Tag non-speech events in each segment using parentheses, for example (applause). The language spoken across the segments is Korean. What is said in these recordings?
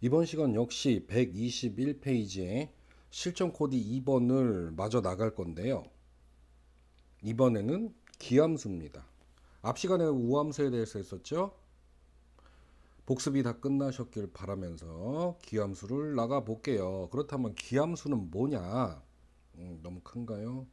이번 시간 역시 121페이지에 실전 코드 2번을 마저 나갈 건데요. 이번에는 기함수입니다. 앞 시간에 우함수에 대해서 했었죠. 복습이 다 끝나셨길 바라면서 기함수를 나가 볼게요. 그렇다면 기함수는 뭐냐? 음, 너무 큰가요?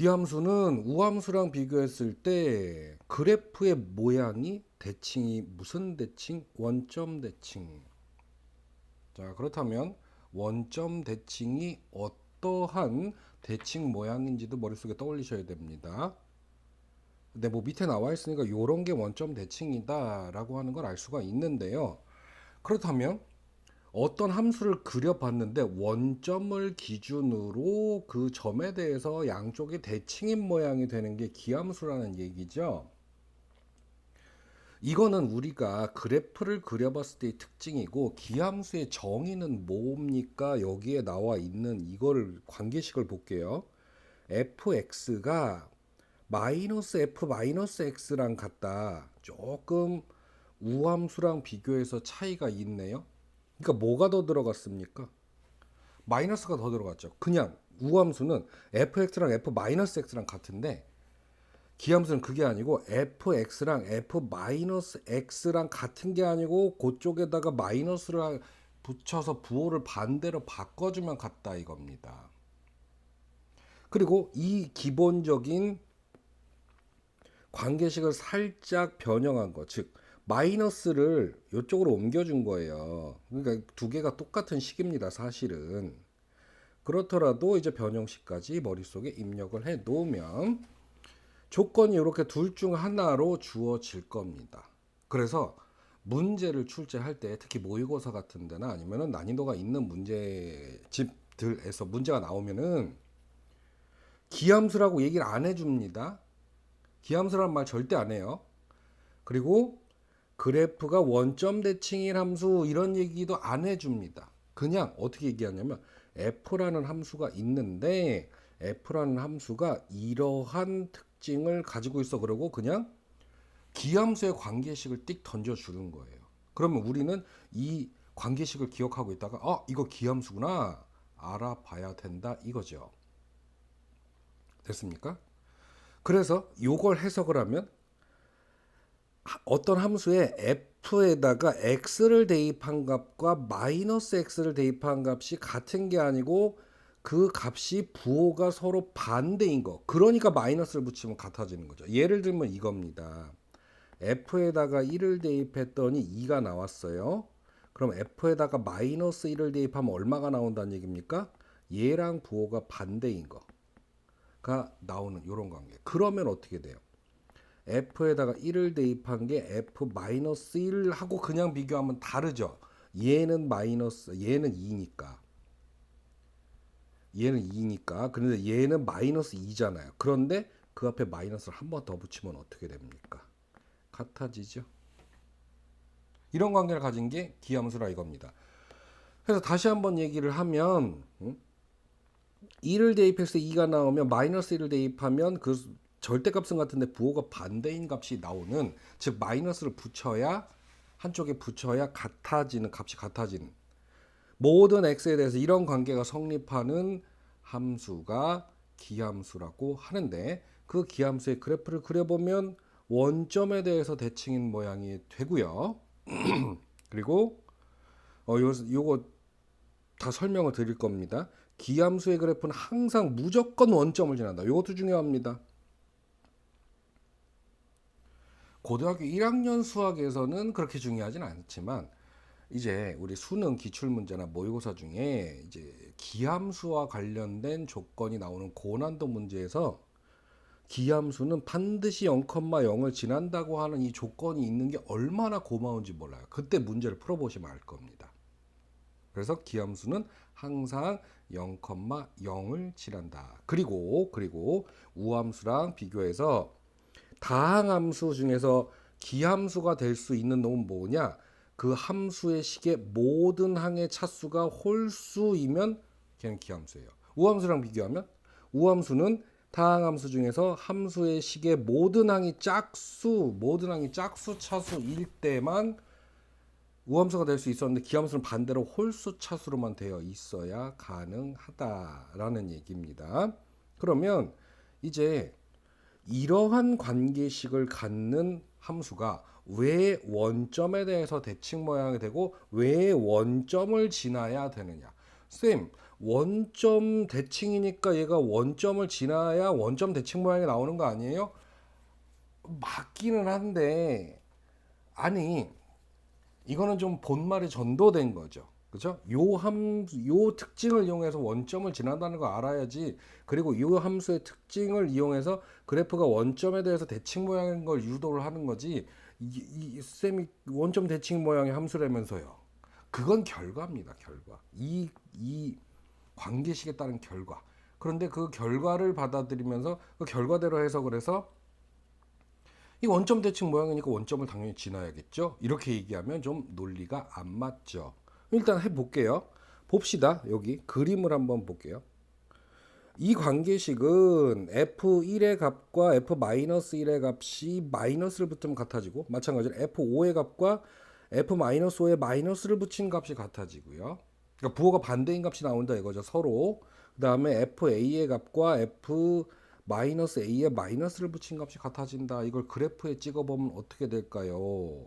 기함수는 우함수랑 비교했을 때 그래프의 모양이 대칭이 무슨 대칭? 원점 대칭. 자, 그렇다면 원점 대칭이 어떠한 대칭 모양인지도 머릿속에 떠올리셔야 됩니다. 근데 뭐 밑에 나와 있으니까 요런 게 원점 대칭이다라고 하는 걸 알 수가 있는데요. 그렇다면 어떤 함수를 그려봤는데 원점을 기준으로 그 점에 대해서 양쪽이 대칭인 모양이 되는 게 기함수라는 얘기죠. 이거는 우리가 그래프를 그려봤을 때의 특징이고 기함수의 정의는 뭡니까? 여기에 나와 있는 이거를 관계식을 볼게요. fx가 마이너스 f 마이너스 x랑 같다. 조금 우함수랑 비교해서 차이가 있네요. 그러니까 뭐가 더 들어갔습니까? 마이너스가 더 들어갔죠. 그냥 우함수는 fx랑 f 마이너스 x랑 같은데 기함수는 그게 아니고 fx랑 f 마이너스 x랑 같은 게 아니고 그쪽에다가 마이너스를 붙여서 부호를 반대로 바꿔주면 같다 이겁니다. 그리고 이 기본적인 관계식을 살짝 변형한 거, 즉 마이너스를 이쪽으로 옮겨준 거예요. 그러니까 두 개가 똑같은 식입니다, 사실은. 그렇더라도 이제 변형식까지 머릿속에 입력을 해 놓으면 조건이 이렇게 둘 중 하나로 주어질 겁니다. 그래서 문제를 출제할 때 특히 모의고사 같은 데나 아니면 난이도가 있는 문제집들에서 문제가 나오면은 기함수라고 얘기를 안 해줍니다. 기함수란 말 절대 안 해요. 그리고 그래프가 원점 대칭인 함수 이런 얘기도 안 해줍니다. 그냥 어떻게 얘기하냐면 f라는 함수가 있는데 f라는 함수가 이러한 특징을 가지고 있어 그러고 그냥 기함수의 관계식을 띡 던져주는 거예요. 그러면 우리는 이 관계식을 기억하고 있다가 아 이거 기함수구나 알아봐야 된다 이거죠. 됐습니까? 그래서 요걸 해석을 하면 어떤 함수에 f에다가 x를 대입한 값과 마이너스 x를 대입한 값이 같은 게 아니고 그 값이 부호가 서로 반대인 거. 그러니까 마이너스를 붙이면 같아지는 거죠. 예를 들면 이겁니다. f에다가 1을 대입했더니 2가 나왔어요. 그럼 f에다가 마이너스 1을 대입하면 얼마가 나온다는 얘기입니까? 얘랑 부호가 반대인 거가 나오는 이런 관계. 그러면 어떻게 돼요? F에다가 1을 대입한 게 f 마이너스 1 하고 그냥 비교하면 다르죠. 얘는 마이너스, 얘는 2니까. 얘는 2니까. 그런데 얘는 마이너스 2잖아요. 그런데 그 앞에 마이너스를 한 번 더 붙이면 어떻게 됩니까? 같아지죠. 이런 관계를 가진 게 기함수라 이겁니다. 그래서 다시 한번 얘기를 하면 음? 1을 대입해서 2가 나오면 마이너스 1을 대입하면 그 절대값은 같은데 부호가 반대인 값이 나오는 즉 마이너스를 붙여야 한쪽에 붙여야 같아지는 값이 같아지는 모든 x에 대해서 이런 관계가 성립하는 함수가 기함수라고 하는데 그 기함수의 그래프를 그려보면 원점에 대해서 대칭인 모양이 되고요. (clears throat) 그리고 어 요, 요거 다 설명을 드릴 겁니다. 기함수의 그래프는 항상 무조건 원점을 지난다. 이것도 중요합니다. 고등학교 1학년 수학에서는 그렇게 중요하진 않지만 이제 우리 수능 기출 문제나 모의고사 중에 이제 기함수와 관련된 조건이 나오는 고난도 문제에서 기함수는 반드시 0,0을 지난다고 하는 이 조건이 있는 게 얼마나 고마운지 몰라요. 그때 문제를 풀어보시면 알 겁니다. 그래서 기함수는 항상 0,0을 지난다. 그리고 그리고 우함수랑 비교해서 다항함수 중에서 기함수가 될 수 있는 놈은 뭐냐? 그 함수의 식의 모든 항의 차수가 홀수이면 그냥 기함수예요. 우함수랑 비교하면 우함수는 다항함수 중에서 함수의 식의 모든 항이 짝수, 모든 항이 짝수 차수일 때만 우함수가 될 수 있었는데 기함수는 반대로 홀수 차수로만 되어 있어야 가능하다라는 얘기입니다. 그러면 이제 이러한 관계식을 갖는 함수가 왜 원점에 대해서 대칭 모양이 되고 왜 원점을 지나야 되느냐? 쌤, 원점 대칭이니까 얘가 원점을 지나야 원점 대칭 모양이 나오는 거 아니에요? 맞기는 한데 아니 이거는 좀 본말이 전도된 거죠. 그죠? 요 함, 요 특징을 이용해서 원점을 지난다는 거 알아야지. 그리고 요 함수의 특징을 이용해서 그래프가 원점에 대해서 대칭 모양인 걸 유도를 하는 거지. 이, 이 쌤이 원점 대칭 모양의 함수라면서요. 그건 결과입니다. 결과. 이, 이 관계식에 따른 결과. 그런데 그 결과를 받아들이면서 그 결과대로 해석을 해서 이 원점 대칭 모양이니까 원점을 당연히 지나야겠죠. 이렇게 얘기하면 좀 논리가 안 맞죠. 일단 해볼게요. 봅시다. 여기 그림을 한번 볼게요. 이 관계식은 f1의 값과 f-1의 값이 마이너스를 붙으면 같아지고 마찬가지로 f5의 값과 f-5의 마이너스를 붙인 값이 같아지고요. 그러니까 부호가 반대인 값이 나온다 이거죠. 서로. 그 다음에 fa의 값과 f 마이너스 a에 마이너스를 붙인 값이 같아진다. 이걸 그래프에 찍어 보면 어떻게 될까요?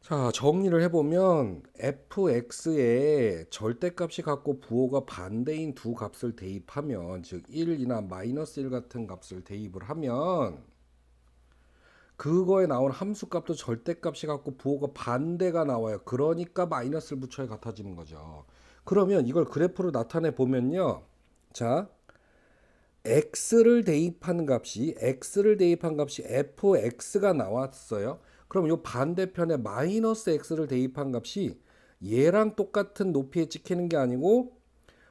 자, 정리를 해보면 fx에 절대값이 같고 부호가 반대인 두 값을 대입하면 즉 1이나 마이너스 1 같은 값을 대입을 하면 그거에 나온 함수값도 절대값이 같고 부호가 반대가 나와요. 그러니까 마이너스를 붙여야 같아지는 거죠. 그러면 이걸 그래프로 나타내 보면요. 자, x를 대입한 값이 x를 대입한 값이 fx가 나왔어요. 그럼 요 반대편에 마이너스 x를 대입한 값이 얘랑 똑같은 높이에 찍히는 게 아니고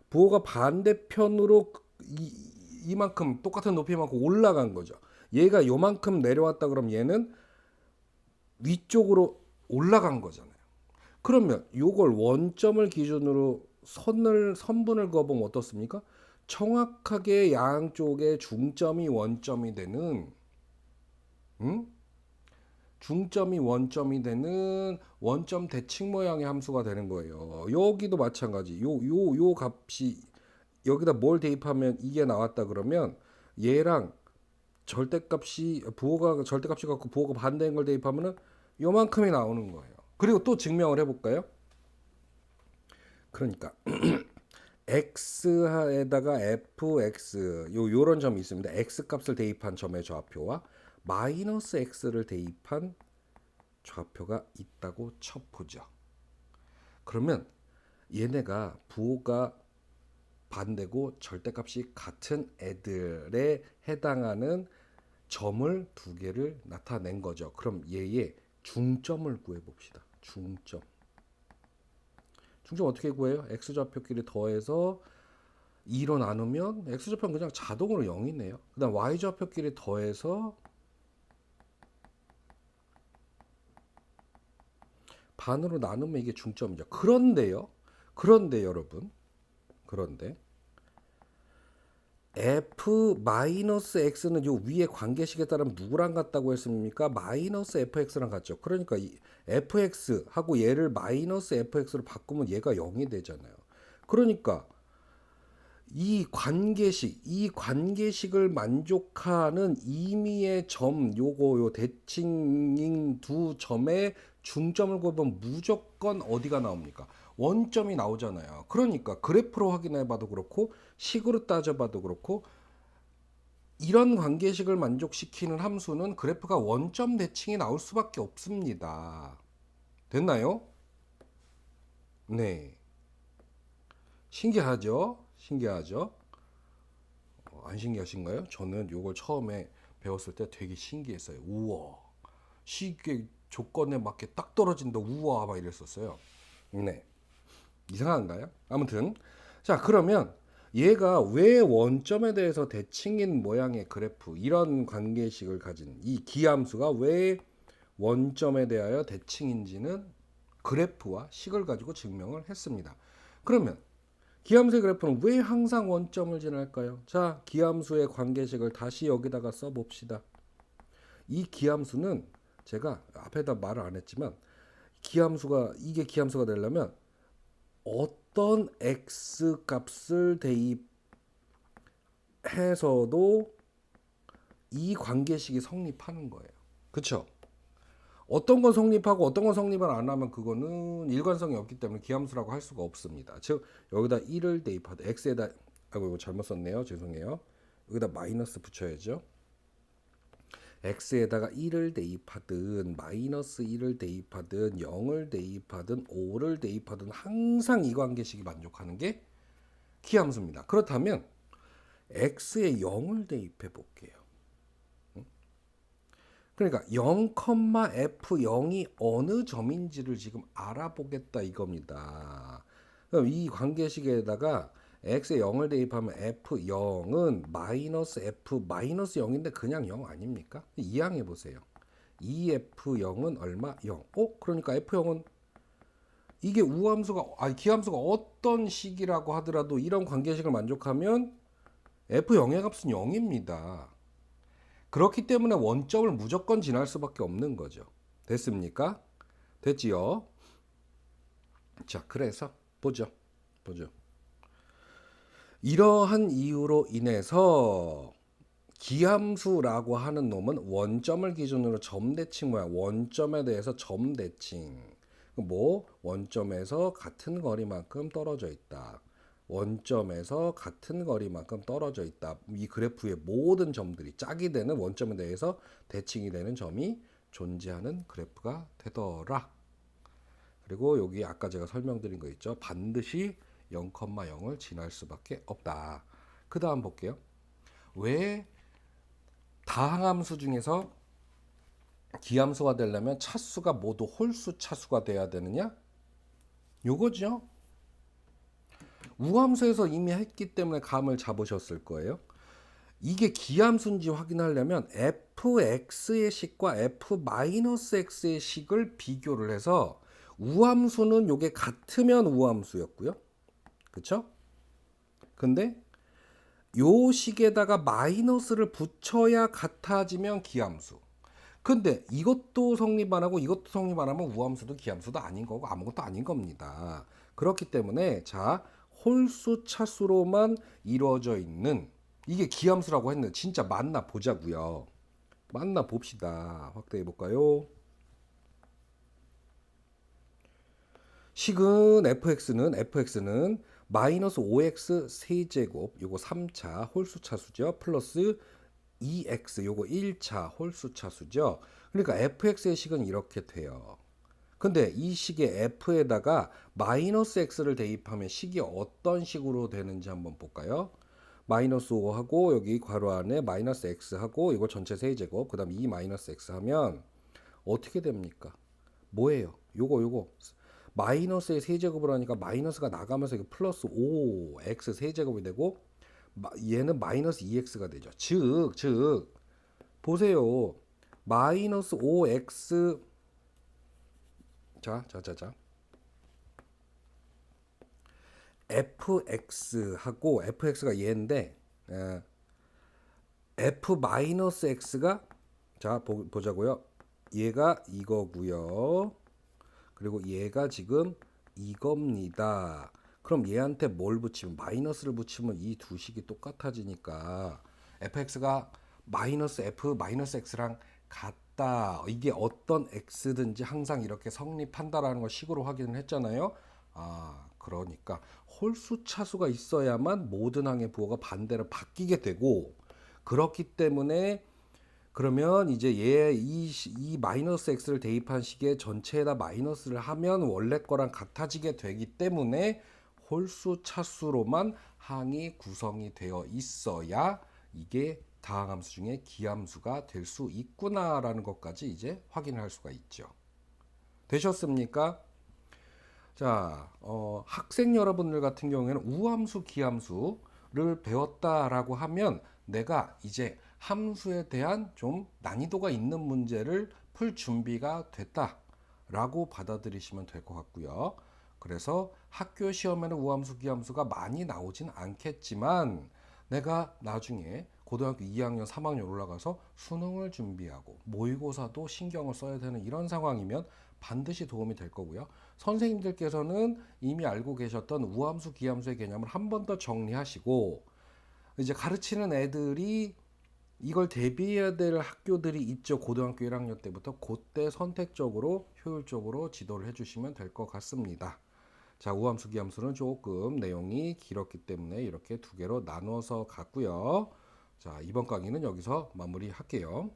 부호가 반대편으로 이, 이만큼 똑같은 높이만큼 올라간 거죠. 얘가 요만큼 내려왔다 그럼 얘는 위쪽으로 올라간 거잖아요. 그러면 요걸 원점을 기준으로 선을 선분을 그어보면 어떻습니까? 정확하게 양쪽의 중점이 원점이 되는 음? 중점이 원점이 되는 원점 대칭 모양의 함수가 되는 거예요. 여기도 마찬가지. 요 요 요 값이 여기다 뭘 대입하면 이게 나왔다 그러면 얘랑 절대값이 부호가 절대값이 갖고 부호가 반대인 걸 대입하면은 요만큼이 나오는 거예요. 그리고 또 증명을 해볼까요? 그러니까 (clears throat) x에다가 fx 요 요런 점이 있습니다. x 값을 대입한 점의 좌표와 마이너스 x를 대입한 좌표가 있다고 쳐보죠. 그러면 얘네가 부호가 반대고 절대값이 같은 애들에 해당하는 점을 두 개를 나타낸 거죠. 그럼 얘의 중점을 구해 봅시다. 중점. 중점 어떻게 구해요? x 좌표끼리 더해서 2로 나누면 x 좌표는 그냥 자동으로 0이네요. 그다음 y 좌표끼리 더해서 반으로 나누면 이게 중점이죠. 그런데요. 그런데 여러분. 그런데 f 마이너스 x는 요 위에 관계식에 따르면 누구랑 같다고 했습니까? 마이너스 fx랑 같죠. 그러니까 이 fx하고 얘를 마이너스 fx로 바꾸면 얘가 0이 되잖아요. 그러니까 이 관계식, 이 관계식을 만족하는 임의의 점, 요거 요 대칭인 두 점의 중점을 곱하면 무조건 어디가 나옵니까? 원점이 나오잖아요. 그러니까 그래프로 확인해 봐도 그렇고 식으로 따져 봐도 그렇고 이런 관계식을 만족시키는 함수는 그래프가 원점 대칭이 나올 수밖에 없습니다. 됐나요? 네. 신기하죠? 신기하죠? 어, 안 신기하신가요? 저는 이걸 처음에 배웠을 때 되게 신기했어요. 우와. 시계 조건에 맞게 딱 떨어진다. 우와. 막 이랬었어요. 네. 이상한가요? 아무튼. 자, 그러면 얘가 왜 원점에 대해서 대칭인 모양의 그래프, 이런 관계식을 가진 이 기함수가 왜 원점에 대하여 대칭인지는 그래프와 식을 가지고 증명을 했습니다. 그러면 기함수의 그래프는 왜 항상 원점을 지날까요? 자, 기함수의 관계식을 다시 여기다가 써봅시다. 이 기함수는 제가 앞에다 말을 안 했지만 기함수가 이게 기함수가 되려면 어떤 x 값을 대입해서도 이 관계식이 성립하는 거예요. 그렇죠? 어떤 건 성립하고 어떤 건 성립을 안 하면 그거는 일관성이 없기 때문에 기함수라고 할 수가 없습니다. 즉 여기다 1을 대입하되 x에다 아이고 이거 잘못 썼네요. 죄송해요. 여기다 마이너스 붙여야죠. X에다가 1을 대입하든 마이너스 1을 대입하든 0을 대입하든 5를 대입하든 항상 이 관계식이 만족하는 게 기함수입니다. 그렇다면 x에 0을 대입해 볼게요. 그러니까 0,f0이 어느 점인지를 지금 알아보겠다 이겁니다. 그럼 이 관계식에다가 x에 0을 대입하면 f0은 마이너스 f 마이너스 0인데 그냥 0 아닙니까? 이항해 보세요. 2f0은 얼마? 0. 어? 그러니까 f0은 이게 우함수가 아니 기함수가 어떤 식이라고 하더라도 이런 관계식을 만족하면 f0의 값은 0입니다. 그렇기 때문에 원점을 무조건 지날 수밖에 없는 거죠. 됐습니까? 됐지요? 자, 그래서 보죠. 보죠. 이러한 이유로 인해서 기함수라고 하는 놈은 원점을 기준으로 점대칭 모양, 원점에 대해서 점대칭. 뭐 원점에서 같은 거리만큼 떨어져 있다. 원점에서 같은 거리만큼 떨어져 있다. 이 그래프의 모든 점들이 짝이 되는 원점에 대해서 대칭이 되는 점이 존재하는 그래프가 되더라. 그리고 여기 아까 제가 설명드린 거 있죠. 반드시 0,0을 지날 수밖에 없다. 그 다음 볼게요. 왜 다항함수 중에서 기함수가 되려면 차수가 모두 홀수 차수가 돼야 되느냐? 요거죠. 우함수에서 이미 했기 때문에 감을 잡으셨을 거예요. 이게 기함수인지 확인하려면 fx의 식과 f-x의 식을 비교를 해서 우함수는 요게 같으면 우함수였고요. 그쵸? 근데 요 식에다가 마이너스를 붙여야 같아지면 기함수. 근데 이것도 성립 안 하고 이것도 성립 안 하면 우함수도 기함수도 아닌 거고 아무것도 아닌 겁니다. 그렇기 때문에 자 홀수 차수로만 이루어져 있는 이게 기함수라고 했는데 진짜 맞나 보자고요. 맞나 봅시다. 확대해 볼까요? 식은 fx는 fx는 마이너스 5x 세제곱 요거 3차 홀수 차수죠. 플러스 2x 요거 1차 홀수 차수죠. 그러니까 fx의 식은 이렇게 돼요. 근데 이 식의 f에다가 마이너스 x를 대입하면 식이 어떤 식으로 되는지 한번 볼까요? 마이너스 5하고 여기 괄호 안에 마이너스 x하고 이거 전체 세제곱 그 다음 2 마이너스 x 하면 어떻게 됩니까? 뭐예요? 요거 요거 마이너스의 세제곱을 하니까 마이너스가 나가면서 이거 플러스 5x 세제곱이 되고 얘는 마이너스 2x가 되죠. 즉, 즉 보세요. 마이너스 5x 자, 자, 자, 자. fx하고 fx가 얘인데 에, f 마이너스 x가 자 보, 보자고요. 얘가 이거고요. 그리고 얘가 지금 이겁니다. 그럼 얘한테 뭘 붙이면 마이너스를 붙이면 이 두 식이 똑같아지니까 fx가 마이너스 f 마이너스 x랑 같다. 이게 어떤 x든지 항상 이렇게 성립한다라는 걸 식으로 확인을 했잖아요. 아, 그러니까 홀수 차수가 있어야만 모든 항의 부호가 반대로 바뀌게 되고 그렇기 때문에 그러면 이제 얘이 이 마이너스 x를 대입한 식의 전체에다 마이너스를 하면 원래 거랑 같아지게 되기 때문에 홀수 차수로만 항이 구성이 되어 있어야 이게 다항함수 중에 기함수가 될 수 있구나라는 것까지 이제 확인할 수가 있죠. 되셨습니까? 자, 어, 학생 여러분들 같은 경우에는 우함수, 기함수를 배웠다라고 하면 내가 이제 함수에 대한 좀 난이도가 있는 문제를 풀 준비가 됐다라고 받아들이시면 될 것 같고요. 그래서 학교 시험에는 우함수, 기함수가 많이 나오진 않겠지만 내가 나중에 고등학교 2학년, 3학년 올라가서 수능을 준비하고 모의고사도 신경을 써야 되는 이런 상황이면 반드시 도움이 될 거고요. 선생님들께서는 이미 알고 계셨던 우함수, 기함수의 개념을 한 번 더 정리하시고 이제 가르치는 애들이 이걸 대비해야 될 학교들이 있죠. 고등학교 1학년 때부터 그때 선택적으로 효율적으로 지도를 해주시면 될 것 같습니다. 자, 우함수, 기함수는 조금 내용이 길었기 때문에 이렇게 두 개로 나눠서 갔고요. 자, 이번 강의는 여기서 마무리할게요.